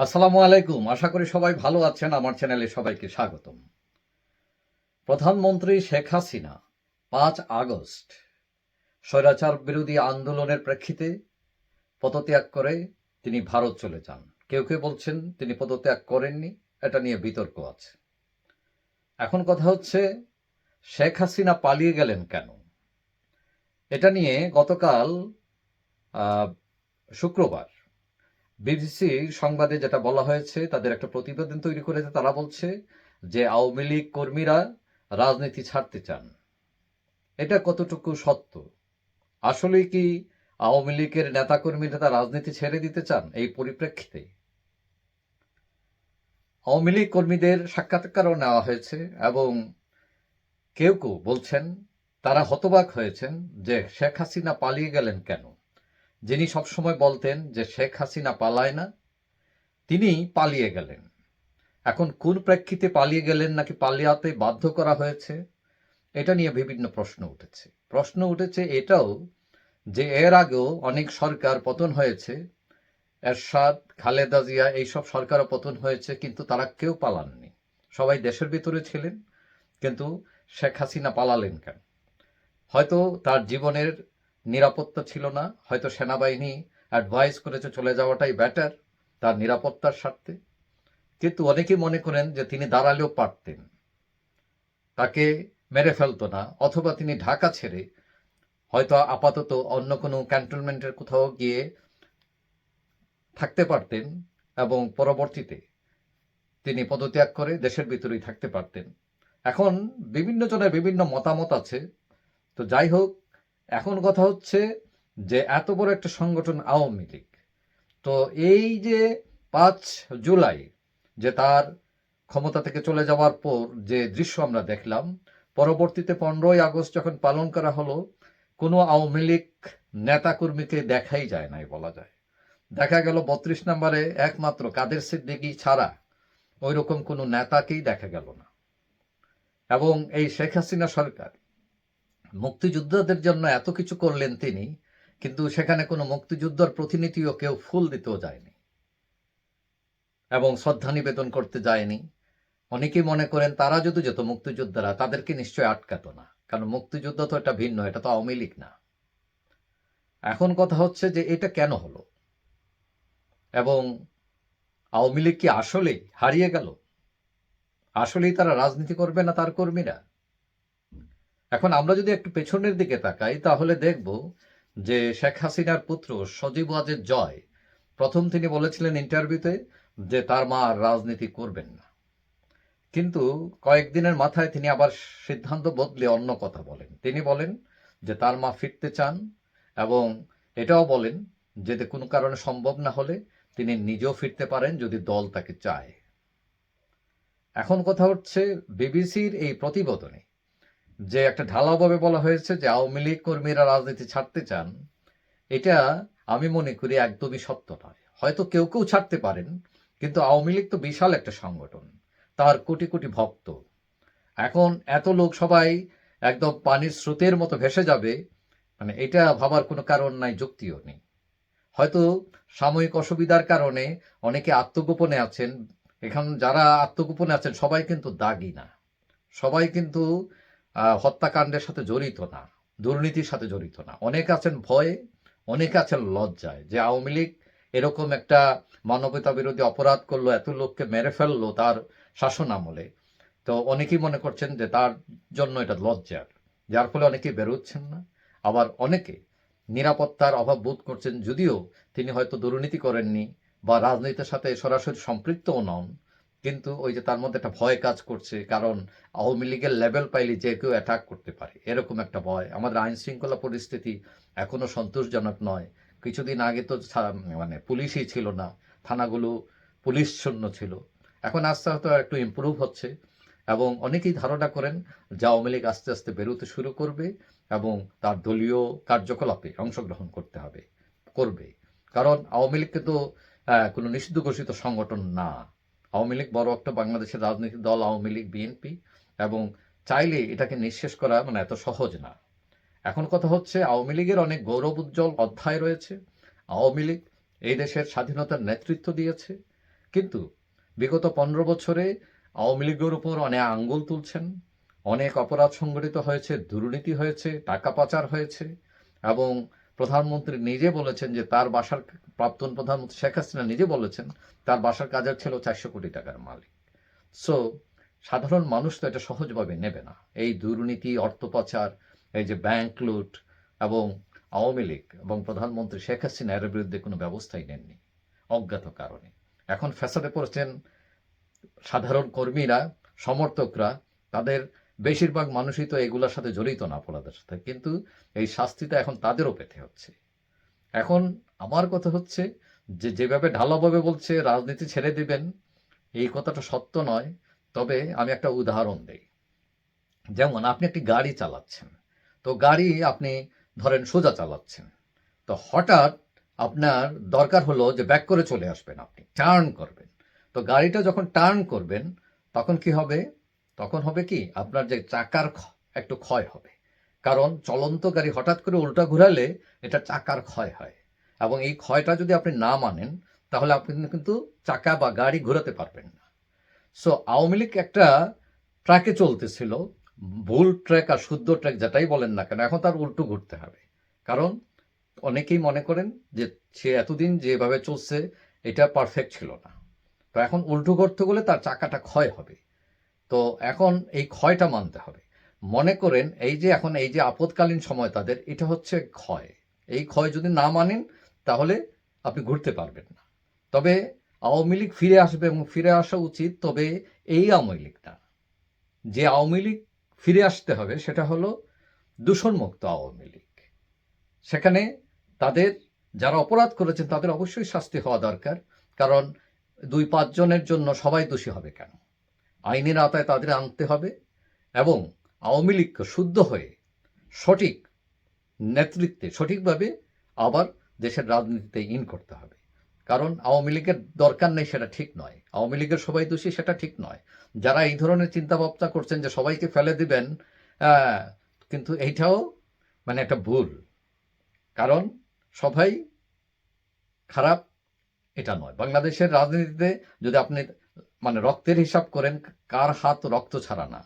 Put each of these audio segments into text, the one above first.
আসসালামু আলাইকুম। আশা করি সবাই ভালো আছেন। আমার চ্যানেলে সবাইকে স্বাগতম। প্রধানমন্ত্রী শেখ হাসিনা, পাঁচ আগস্ট, স্বৈরাচার বিরোধী আন্দোলনের প্রেক্ষিতে পদত্যাগ করে তিনি ভারত চলে যান। কেউ কেউ বলছেন তিনি পদত্যাগ করেননি, এটা নিয়ে বিতর্ক আছে। এখন কথা হচ্ছে, শেখ হাসিনা পালিয়ে গেলেন কেন? এটা নিয়ে গতকাল শুক্রবার বিবিসি সংবাদে যেটা বলা হয়েছে, তাদের একটা প্রতিবেদন তৈরি করেছে, তারা বলছে যে আওয়ামী লীগ কর্মীরা রাজনীতি ছাড়তে চান। এটা কতটুকু সত্য? আসলে কি আওয়ামী লীগের নেতাকর্মীরা তার রাজনীতি ছেড়ে দিতে চান এই পরিপ্রেক্ষিতে? আওয়ামী লীগ কর্মীদের সাক্ষাৎকারও নেওয়া হয়েছে এবং কেউ কেউ বলছেন, তারা হতবাক হয়েছেন যে শেখ হাসিনা পালিয়ে গেলেন কেন? যিনি সবসময় বলতেন যে শেখ হাসিনা পালায় না, তিনি পালিয়ে গেলেন। এখন কোন প্রেক্ষিতে পালিয়ে গেলেন নাকি পালিয়াতে বাধ্য করা হয়েছে, এটা নিয়ে বিভিন্ন প্রশ্ন উঠেছে। প্রশ্ন উঠেছে এটাও যে এর আগেও অনেক সরকার পতন হয়েছে, এরশাদ, খালেদা জিয়া এইসব সরকারও পতন হয়েছে, কিন্তু তারা কেউ পালাননি। সবাই দেশের ভিতরে ছিলেন, কিন্তু শেখ হাসিনা পালালেন কেন? হয়তো তার জীবনের নিরাপত্তা ছিল না, হয়তো সেনাবাহিনী অ্যাডভাইস করেছে চলে যাওয়াটাই বেটার তার নিরাপত্তার স্বার্থে। কিন্তু অনেকেই মনে করেন যে তিনি দাঁড়ালেও পারতেন। তাকে মেরে ফেলতো না, অথবা তিনি ঢাকা ছেড়ে হয়তো আপাতত অন্য কোনো ক্যান্টনমেন্টের কোথাও গিয়ে থাকতে পারতেন এবং পরবর্তীতে তিনি পদত্যাগ করে দেশের ভিতরেই থাকতে পারতেন। এখন বিভিন্ন জনের বিভিন্ন মতামত আছে। তো যাই হোক এখন কথা হচ্ছে যে এত বড় একটা সংগঠন আওয়ামী লীগ। তো এই যে পাঁচ জুলাই যে তার ক্ষমতা থেকে চলে যাওয়ার পর যে দৃশ্য আমরা দেখলাম, পরবর্তীতে পনেরোই আগস্ট যখন পালন করা হলো, কোনো আওয়ামী লীগ নেতাকর্মীকে দেখাই যায় নাই বলা যায়। দেখা গেল বত্রিশ নম্বরে একমাত্র কাদের সিদ্দিকি ছাড়া ওই রকম কোনো নেতাকেই দেখা গেল না। এবং এই শেখ হাসিনা সরকার মুক্তিযোদ্ধাদের জন্য এত কিছু করলেন তিনি, কিন্তু সেখানে কোনো মুক্তিযুদ্ধর প্রতিনিধিও কেউ ফুল দিতেও যায়নি এবং শ্রদ্ধা নিবেদন করতে যায়নি। অনেকেই মনে করেন তারা যদি যেত মুক্তিযোদ্ধারা, তাদেরকে নিশ্চয় আটকাতো না, কারণ মুক্তিযুদ্ধ তো এটা ভিন্ন, এটা তো আওয়ামী লীগ না। এখন কথা হচ্ছে যে এটা কেন হলো? এবং আওয়ামী লীগ কি আসলেই হারিয়ে গেল? আসলেই তারা রাজনীতি করবে না তার কর্মীরা? এখন আমরা যদি একটু পেছনের দিকে তাকাই, তাহলে দেখব যে শেখ হাসিনার পুত্র সজীব ওয়াজেদ জয়, প্রথম তিনি বলেছিলেন ইন্টারভিউতে যে তার মা আর রাজনীতি করবেন না। কিন্তু কয়েকদিনের মাথায় তিনি আবার সিদ্ধান্ত বদলে অন্য কথা বলেন। তিনি বলেন যে তার মা ফিরতে চান এবং এটাও বলেন যে কোনো কারণে সম্ভব না হলে তিনি নিজেও ফিরতে পারেন যদি দল তাকে চায়। এখন কথা হচ্ছে বিবিসির এই প্রতিবেদনে যে একটা ঢালাওভাবে বলা হয়েছে যে আওয়ামী লীগ কর্মীরা রাজনীতি ছাড়তে চান, এটা আমি মনে করি একদমই সত্য নয়। হয়তো কেউ কেউ ছাড়তে পারেন, কিন্তু আওয়ামী লীগ তো বিশাল একটা সংগঠন, তার কোটি কোটি ভক্ত। এখন এত লোক সবাই একদম পানির স্রোতের মতো ভেসে যাবে মানে এটা ভাবার কোনো কারণ নাই, যুক্তিও নেই। হয়তো সাময়িক অসুবিধার কারণে অনেকে আত্মগোপনে আছেন, এখন যারা আত্মগোপনে আছেন সবাই কিন্তু দাগি না। সবাই কিন্তু হত্যাকাণ্ডের সাথে জড়িত না, দুর্নীতির সাথে জড়িত না। অনেক আছেন ভয়ে, অনেক আছেন লজ্জায় যে আওয়ামী লীগ এরকম একটা মানবতা বিরোধী অপরাধ করল, এত লোককে মেরে ফেলল তার শাসন আমলে। তো অনেকেই মনে করছেন যে তার জন্য এটা লজ্জার। যার ফলে অনেকেই বেরোচ্ছেন না। আবার অনেকে নিরাপত্তার অভাব বোধ করছেন, যদিও তিনি হয়তো দুর্নীতি করেননি বা রাজনীতির সাথে সরাসরি সম্পৃক্তও নন। কিন্তু ওই যে তার মধ্যে একটা ভয় কাজ করছে, কারণ আওয়ামী লীগের লেভেল পাইলে যে কেউ অ্যাটাক করতে পারে। এরকম একটা ভয়। আমাদের আইন শৃঙ্খলা পরিস্থিতি এখনও সন্তোষজনক নয়। কিছুদিন আগে তো মানে পুলিশই ছিল না। থানাগুলো পুলিশ শূন্য ছিল। এখন আস্তে আস্তে একটু ইমপ্রুভ হচ্ছে এবং অনেকেই ধারণা করেন যে আওয়ামী লীগ আস্তে আস্তে বেরোতে শুরু করবে এবং তার দলীয় কার্যকলাপে অংশগ্রহণ করতে হবে, করবে। কারণ আওয়ামী লীগকে তো কোনো নিষিদ্ধ ঘোষিত সংগঠন না। আওয়ামী লীগ বড় একটা বাংলাদেশের রাজনৈতিক দল, আওয়ামী লীগ, বিএনপি এবং চাইলে এটাকে নিঃশেষ করা মানে এত সহজ না। এখন কথা হচ্ছে আওয়ামী লীগের অনেক গৌরব উজ্জ্বল অধ্যায় রয়েছে। আওয়ামী লীগ এই দেশের স্বাধীনতার নেতৃত্ব দিয়েছে। কিন্তু বিগত পনেরো বছরে আওয়ামী লীগের উপর অনেক আঙ্গুল তুলছেন, অনেক অপরাধ সংগঠিত হয়েছে, দুর্নীতি হয়েছে, টাকা পাচার হয়েছে এবং প্রধানমন্ত্রী নিজে বলেছেন যে তার বাসার প্রাক্তন প্রধানমন্ত্রী শেখ হাসিনা নিজে বলেছেন, তার বাসার কাজের ছিল চারশো কোটি টাকার মালিক। সো সাধারণ মানুষ তো এটা সহজভাবে নেবে না। এই দুর্নীতি অর্থ পাচার এই যে ব্যাংক লুট এবং আওয়ামী লীগ এবং প্রধানমন্ত্রী শেখ হাসিনা, এর বিরুদ্ধে কোনো ব্যবস্থাই নেননি, অজ্ঞাত কারণে। এখন ফ্যাসাদে পড়েছেন সাধারণ কর্মীরা, সমর্থকরা, তাদের বেশিরভাগ মানুষই তো এগুলোর সাথে জড়িত না অপরাধের সাথে। কিন্তু এই শাস্তিটা এখন তাদেরও পেতে হচ্ছে। এখন আমার কথা হচ্ছে যে, যেভাবে ঢালাভাবে বলছে, রাজনীতি ছেড়ে দিবেন, এই কথাটা সত্য নয়। তবে আমি একটা উদাহরণ দেই। যেমন আপনি একটি গাড়ি চালাচ্ছেন। তো গাড়ি আপনি ধরেন সোজা চালাচ্ছেন। তো হঠাৎ আপনার দরকার হলো যে, ব্যাক করে চলে আসবেন আপনি, টার্ন করবেন। তো গাড়িটা যখন টার্ন করবেন, তখন কি হবে? তখন হবে কি? আপনার যে চাকার একটু ক্ষয় হবে। কারণ চলন্ত গাড়ি হঠাৎ করে উল্টা ঘুরালে এটা চাকার ক্ষয় হয়। এবং এই ক্ষয়টা যদি আপনি না মানেন, তাহলে আপনি কিন্তু চাকা বা গাড়ি ঘোরাতে পারবেন না। সো আওয়ামী লীগ একটা ট্র্যাকে চলতেছিল, ভুল ট্র্যাক আর শুদ্ধ ট্র্যাক যেটাই বলেন না কেন, এখন তার উল্টো ঘুরতে হবে। কারণ অনেকেই মনে করেন যে সে এতদিন যেভাবে চলছে, এটা পারফেক্ট ছিল না। তো এখন উল্টো করতে গেলে তার চাকাটা ক্ষয় হবে। তো এখন এই ক্ষয়টা মানতে হবে। মনে করেন এই যে এখন এই যে আপদকালীন সময় তাদের, এটা হচ্ছে ক্ষয়। এই ক্ষয় যদি না মানেন, তাহলে আপনি ঘুরতে পারবেন না। তবে আওয়ামী লীগ ফিরে আসবে এবং ফিরে আসা উচিত, তবে এই আওয়ামী লীগ না। যে আওয়ামী লীগ ফিরে আসতে হবে, সেটা হলো দূষণমুক্ত আওয়ামী লীগ। সেখানে তাদের যারা অপরাধ করেছেন, তাদের অবশ্যই শাস্তি হওয়া দরকার। কারণ দুই পাঁচজনের জন্য সবাই দোষী হবে কেন? আইনের আওতায় তাদের আনতে হবে এবং আওয়ামী লীগকে শুদ্ধ হয়ে সঠিক নেতৃত্বে, সঠিকভাবে আবার দেশের রাজনীতিতে ইন করতে হবে। কারণ আওয়ামী লীগের দরকার নেই সেটা ঠিক নয়। আওয়ামী লীগের সবাই দোষী সেটা ঠিক নয়। যারা এই ধরনের চিন্তা ভাবনা করছেন যে সবাইকে ফেলে দিবেন কিন্তু এইটাও মানে একটা ভুল। কারণ সবাই খারাপ এটা নয়। বাংলাদেশের রাজনীতিতে যদি আপনি মানে রক্তের হিসাব করেন, কার হাত রক্ত ছাড়া না।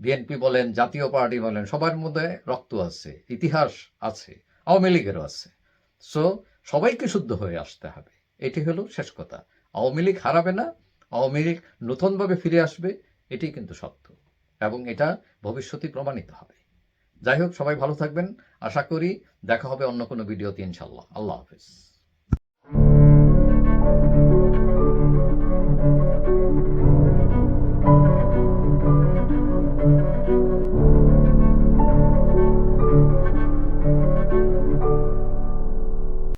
বিএনপি বলেন, জাতীয় পার্টি বলেন, সবার মধ্যে রক্ত আছে, ইতিহাস আছে, আওয়ামী লীগেরও আছে। সো সবাইকে শুদ্ধ হয়ে আসতে হবে। এটি হলো শেষ কথা। আওয়ামী লীগ হারাবে না, আওয়ামী লীগ নতুনভাবে ফিরে আসবে, এটি কিন্তু সত্য। এবং এটা ভবিষ্যতে প্রমাণিত হবে। যাই হোক, সবাই ভালো থাকবেন। আশা করি দেখা হবে অন্য কোনো ভিডিওতে ইনশাল্লাহ আল্লাহ হাফিজ।